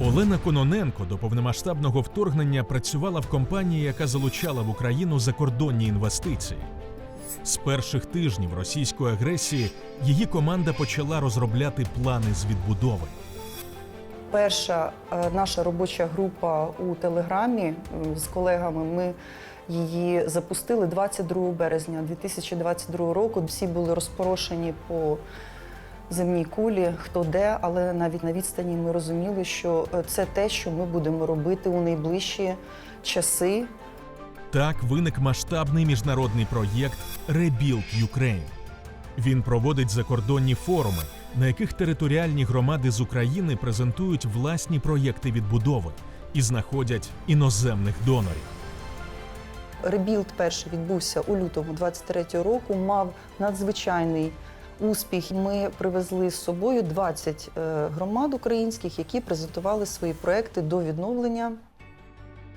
Олена Кононенко до повномасштабного вторгнення працювала в компанії, яка залучала в Україну закордонні інвестиції. З перших тижнів російської агресії її команда почала розробляти плани з відбудови. Перша е, наша робоча група у Телеграмі з колегами. Ми її запустили 22 березня 2022 року. Всі були розпорошені по земній кулі, хто де, але навіть на відстані ми розуміли, що е, це те, що ми будемо робити у найближчі часи. Так виник масштабний міжнародний проєкт Rebuild Ukraine. Він проводить закордонні форуми, на яких територіальні громади з України презентують власні проєкти відбудови і знаходять іноземних донорів. Ребілд перший відбувся у лютому 23 року. Мав надзвичайний успіх. Ми привезли з собою 20 е, громад українських, які презентували свої проекти до відновлення.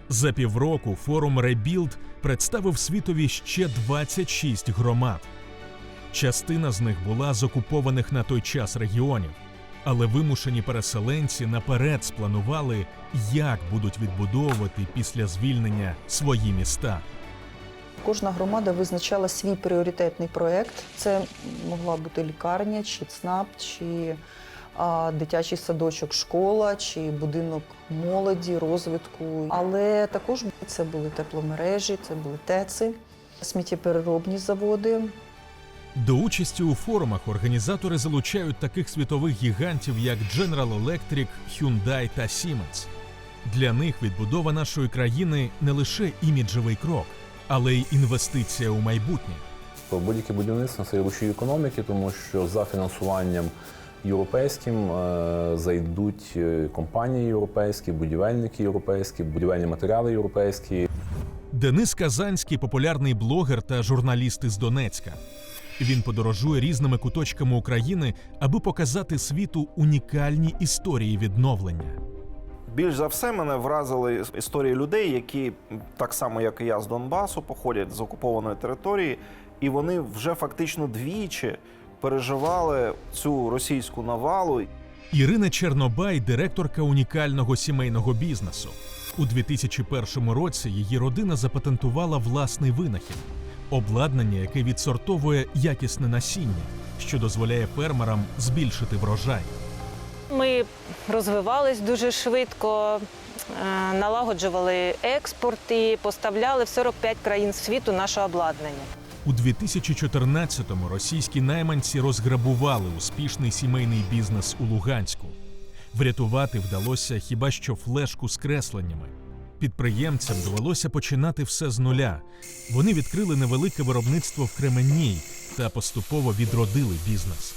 За півроку форум Rebuild представив світові ще 26 громад. Частина з них була з окупованих на той час регіонів, але вимушені переселенці наперед спланували, як будуть відбудовувати після звільнення свої міста. Кожна громада визначала свій пріоритетний проект. Це могла бути лікарня, чи ЦНАП, чи а, дитячий садочок, школа, чи будинок молоді, розвитку. Але також це були тепломережі, це були ТЕЦи, сміттєпереробні заводи. До участі у форумах організатори залучають таких світових гігантів, як General Electric, Hyundai та Siemens. Для них відбудова нашої країни не лише іміджевий крок, але й інвестиція у майбутнє. Будь-яке будівництво це рушій економіки, тому що за фінансуванням європейським е, зайдуть е, компанії європейські, будівельники європейські, будівельні матеріали європейські. Денис Казанський популярний блогер та журналіст із Донецька. Він подорожує різними куточками України, аби показати світу унікальні історії відновлення. Більш за все мене вразили історії людей, які так само, як і я з Донбасу, походять з окупованої території, і вони вже фактично двічі переживали цю російську навалу. Ірина Чернобай директорка унікального сімейного бізнесу. У 2001 році її родина запатентувала власний винахід обладнання, яке відсортовує якісне насіння, що дозволяє фермерам збільшити врожай. Ми розвивались дуже швидко, е, налагоджували експорт і поставляли в 45 країн світу наше обладнання. У 2014-му російські найманці розграбували успішний сімейний бізнес у Луганську. Врятувати вдалося хіба що флешку з кресленнями. Підприємцям довелося починати все з нуля. Вони відкрили невелике виробництво в Кременній та поступово відродили бізнес.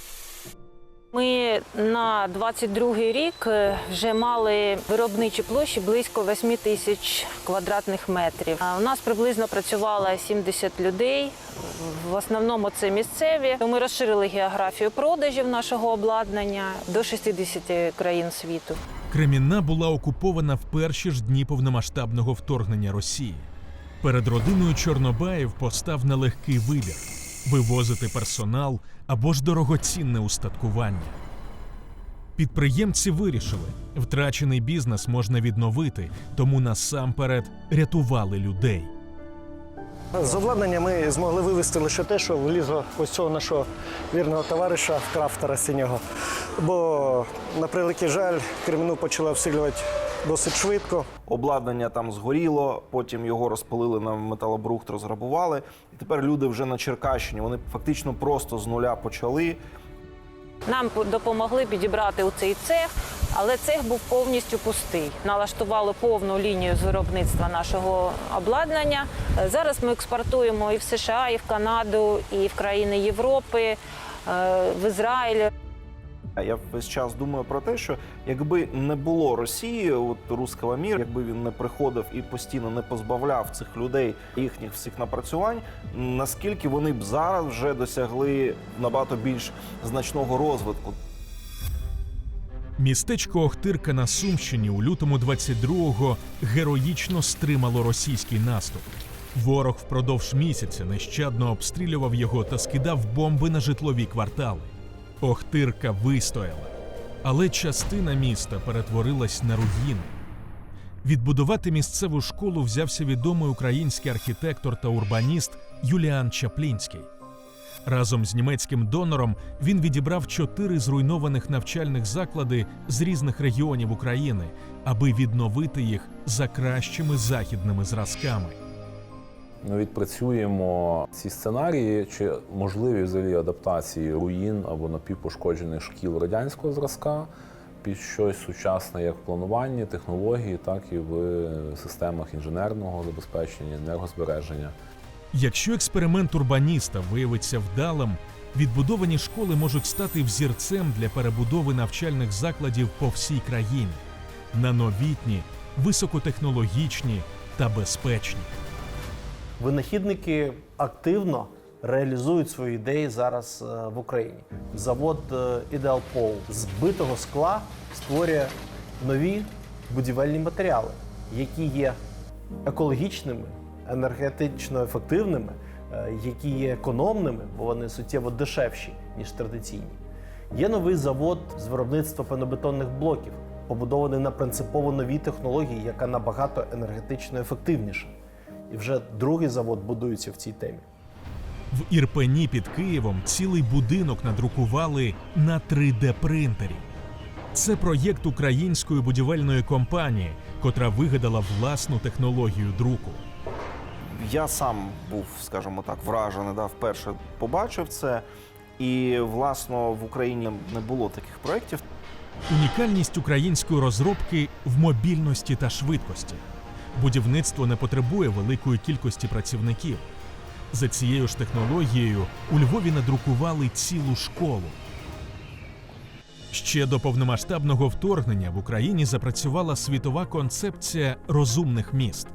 Ми на 22-й рік е, вже мали виробничі площі близько 8 тисяч квадратних метрів. У нас приблизно працювало 70 людей. В основному це місцеві. Ми розширили географію продажів нашого обладнання до 60 країн світу. Кремінна була окупована в перші ж дні повномасштабного вторгнення Росії. Перед родиною Чорнобаїв постав нелегкий вибір вивозити персонал або ж дорогоцінне устаткування. Підприємці вирішили, втрачений бізнес можна відновити, тому насамперед рятували людей. З обладнання ми змогли вивезти лише те, що влізло ось цього нашого вірного товариша крафтера синього. Бо, на превеликий жаль, криміну почала всилювати досить швидко. Обладнання там згоріло, потім його розпилили на металобрухт, розграбували. І тепер люди вже на Черкащині. Вони фактично просто з нуля почали. Нам допомогли підібрати у цей цех, але цех був повністю пустий. Налаштували повну лінію з виробництва нашого обладнання. Зараз ми експортуємо і в США, і в Канаду, і в країни Європи, е, в Ізраїль. А Я весь час думаю про те, що якби не було Росії, от руского міра, якби він не приходив і постійно не позбавляв цих людей їхніх всіх напрацювань, наскільки вони б зараз вже досягли набагато більш значного розвитку. Містечко Охтирка на Сумщині у лютому 22-го героїчно стримало російський наступ. Ворог впродовж місяця нещадно обстрілював його та скидав бомби на житлові квартали. Охтирка вистояла. Але частина міста перетворилась на руїни. Відбудувати місцеву школу взявся відомий український архітектор та урбаніст Юліан Чаплінський. Разом з німецьким донором він відібрав чотири зруйнованих навчальних заклади з різних регіонів України, аби відновити їх за кращими західними зразками. Ми відпрацюємо ці сценарії, чи можливі взагалі адаптації руїн або напівпошкоджених шкіл радянського зразка під щось сучасне як в плануванні, технології, так і в системах інженерного забезпечення, енергозбереження. Якщо експеримент урбаніста виявиться вдалим, відбудовані школи можуть стати взірцем для перебудови навчальних закладів по всій країні на новітні, високотехнологічні та безпечні. Винахідники активно реалізують свої ідеї зараз е, в Україні. Завод е, Ideal з битого скла створює нові будівельні матеріали, які є екологічними, енергетично ефективними, е, які є економними, бо вони суттєво дешевші ніж традиційні. Є новий завод з виробництва пенобетонних блоків, побудований на принципово новій технології, яка набагато енергетично ефективніша. І вже другий завод будується в цій темі. В Ірпені під Києвом цілий будинок надрукували на 3D-принтері. Це проєкт української будівельної компанії, котра вигадала власну технологію друку. Я сам був, скажімо так, вражений, да, вперше побачив це. І, власно, в Україні не було таких проєктів. Унікальність української розробки в мобільності та швидкості. Будівництво не потребує великої кількості працівників. За цією ж технологією у Львові надрукували цілу школу. Ще до повномасштабного вторгнення в Україні запрацювала світова концепція розумних міст.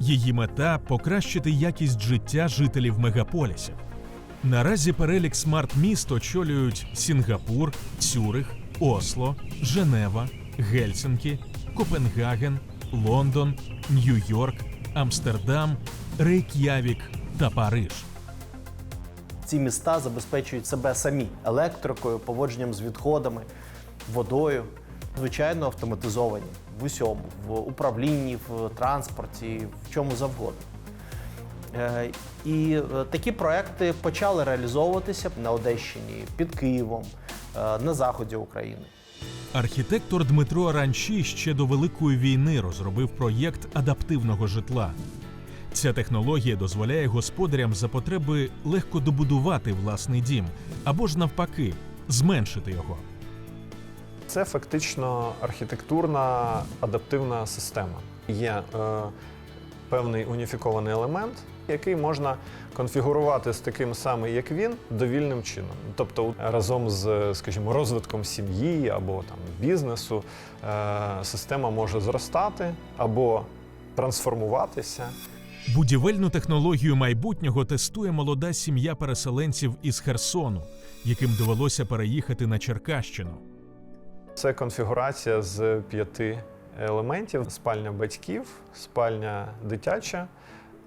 Її мета покращити якість життя жителів мегаполісів. Наразі перелік смарт-міст очолюють Сінгапур, Цюрих, Осло, Женева, Гельсінкі, Копенгаген, Лондон, Нью-Йорк, Амстердам, Рейк'явік та Париж. Ці міста забезпечують себе самі електрикою, поводженням з відходами, водою, звичайно, автоматизовані в усьому, в управлінні, в транспорті, в чому завгодно. Е, І е, такі проекти почали реалізовуватися на Одещині, під Києвом, е, на заході України. Архітектор Дмитро Аранчі ще до Великої війни розробив проєкт адаптивного житла. Ця технологія дозволяє господарям за потреби легко добудувати власний дім або ж навпаки зменшити його. Це фактично архітектурна адаптивна система. Є е, певний уніфікований елемент, який можна конфігурувати з таким самим, як він, довільним чином. Тобто, разом з, скажімо, розвитком сім'ї або там бізнесу е, система може зростати або трансформуватися. Будівельну технологію майбутнього тестує молода сім'я переселенців із Херсону, яким довелося переїхати на Черкащину. Це конфігурація з п'яти елементів: спальня батьків, спальня дитяча,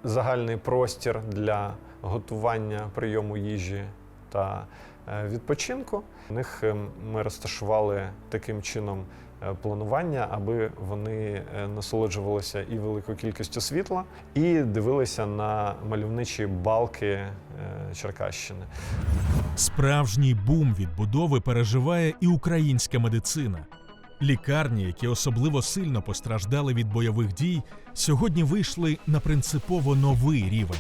загальний простір для готування прийому їжі та е, відпочинку. У них е, ми розташували таким чином е, планування, аби вони е, насолоджувалися і великою кількістю світла, і дивилися на мальовничі балки Черкащини. Справжній бум відбудови переживає і українська медицина. Лікарні, які особливо сильно постраждали від бойових дій, сьогодні вийшли на принципово новий рівень.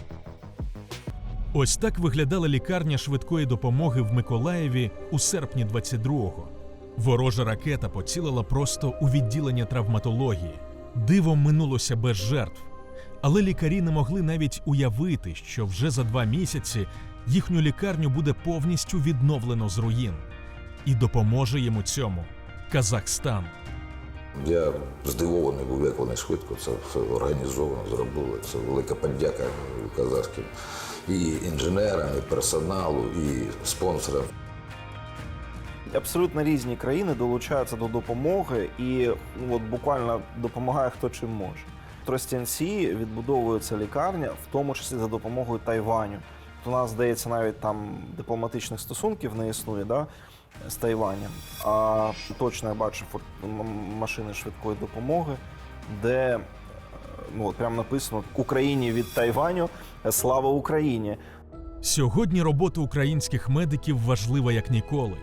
Ось так виглядала лікарня швидкої допомоги в Миколаєві у серпні 22-го. Ворожа ракета поцілила просто у відділення травматології. Дивом минулося без жертв. Але лікарі не могли навіть уявити, що вже за два місяці їхню лікарню буде повністю відновлено з руїн. І допоможе їм у цьому Казахстан. Я здивований був, як вони швидко це все організовано зробили. Це велика подяка казахським і інженерам, і персоналу, і спонсорам. Абсолютно різні країни долучаються до допомоги і от буквально допомагає хто чим може. В Тростянці відбудовується лікарня, в тому числі за допомогою Тайваню. У нас, здається, навіть там дипломатичних стосунків не існує. Да? З Тайванем. А точно я бачив машини швидкої допомоги, де е, ну, от прямо написано Україні від Тайваню, слава Україні. Сьогодні робота українських медиків важлива як ніколи.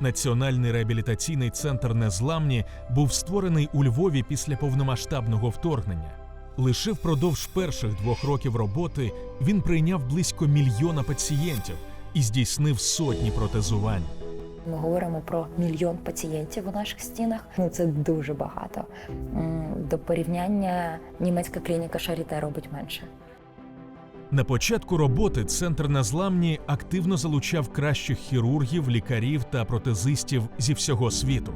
Національний реабілітаційний центр Незламні був створений у Львові після повномасштабного вторгнення. Лише впродовж перших двох років роботи він прийняв близько мільйона пацієнтів і здійснив сотні протезувань. Ми говоримо про мільйон пацієнтів у наших стінах. Ну це дуже багато. До порівняння німецька клініка Шаріте робить менше. На початку роботи центр Незламні активно залучав кращих хірургів, лікарів та протезистів зі всього світу.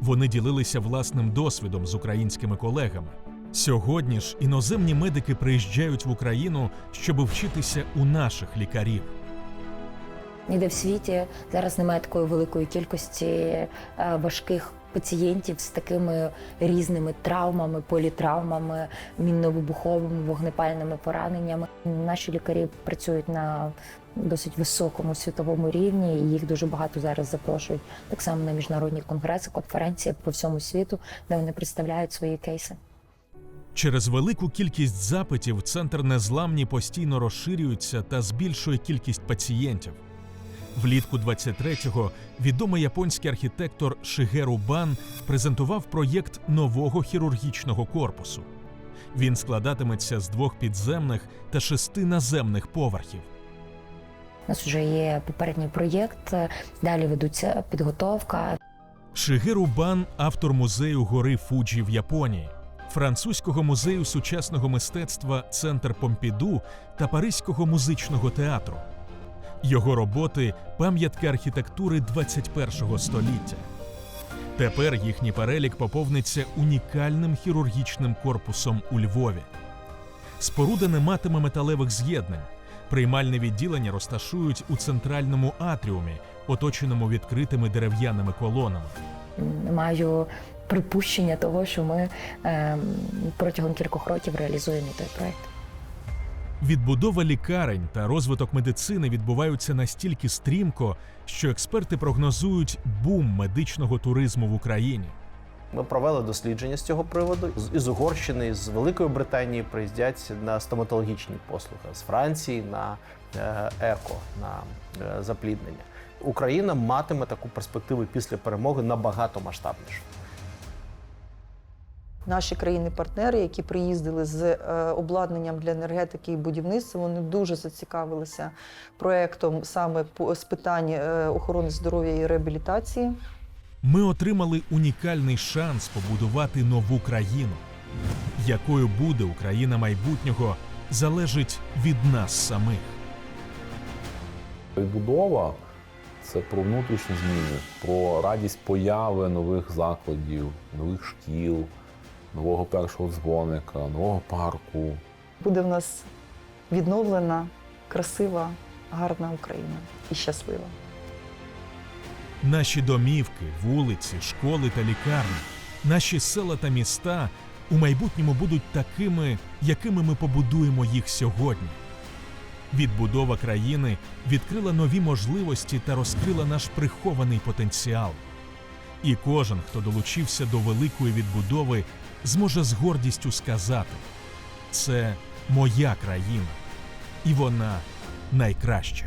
Вони ділилися власним досвідом з українськими колегами. Сьогодні ж іноземні медики приїжджають в Україну, щоб вчитися у наших лікарів. Ніде в світі зараз немає такої великої кількості е, важких пацієнтів з такими різними травмами, політравмами, мінно-вибуховими, вогнепальними пораненнями. Наші лікарі працюють на досить високому світовому рівні, і їх дуже багато зараз запрошують так само на міжнародні конгреси, конференції по всьому світу, де вони представляють свої кейси. Через велику кількість запитів центр Незламні постійно розширюється та збільшує кількість пацієнтів. Влітку 23-го відомий японський архітектор Шигеру Бан презентував проєкт нового хірургічного корпусу. Він складатиметься з двох підземних та шести наземних поверхів. У нас вже є попередній проєкт, далі ведуться підготовка. Шигеру Бан автор музею гори Фуджі в Японії, французького музею сучасного мистецтва Центр Помпіду та Паризького музичного театру. Його роботи пам'ятки архітектури 21-го століття. Тепер їхній перелік поповниться унікальним хірургічним корпусом у Львові. Споруда не матиме металевих з'єднань. Приймальне відділення розташують у центральному атріумі, оточеному відкритими дерев'яними колонами. Маю припущення того, що ми е, протягом кількох років реалізуємо той проєкт. Відбудова лікарень та розвиток медицини відбуваються настільки стрімко, що експерти прогнозують бум медичного туризму в Україні. Ми провели дослідження з цього приводу. Із Угорщини, з Великої Британії приїздять на стоматологічні послуги, з Франції на е, еко, на е, запліднення. Україна матиме таку перспективу після перемоги набагато масштабнішу. Наші країни-партнери, які приїздили з е, обладнанням для енергетики і будівництва, вони дуже зацікавилися проектом саме з питань е, охорони здоров'я і реабілітації. Ми отримали унікальний шанс побудувати нову країну. Якою буде Україна майбутнього, залежить від нас самих. Відбудова це про внутрішні зміни, про радість появи нових закладів, нових шкіл, нового першого дзвоника, нового парку. Буде в нас відновлена, красива, гарна Україна і щаслива. Наші домівки, вулиці, школи та лікарні, наші села та міста у майбутньому будуть такими, якими ми побудуємо їх сьогодні. Відбудова країни відкрила нові можливості та розкрила наш прихований потенціал. І кожен, хто долучився до великої відбудови, зможе з гордістю сказати: це моя країна, і вона найкраща.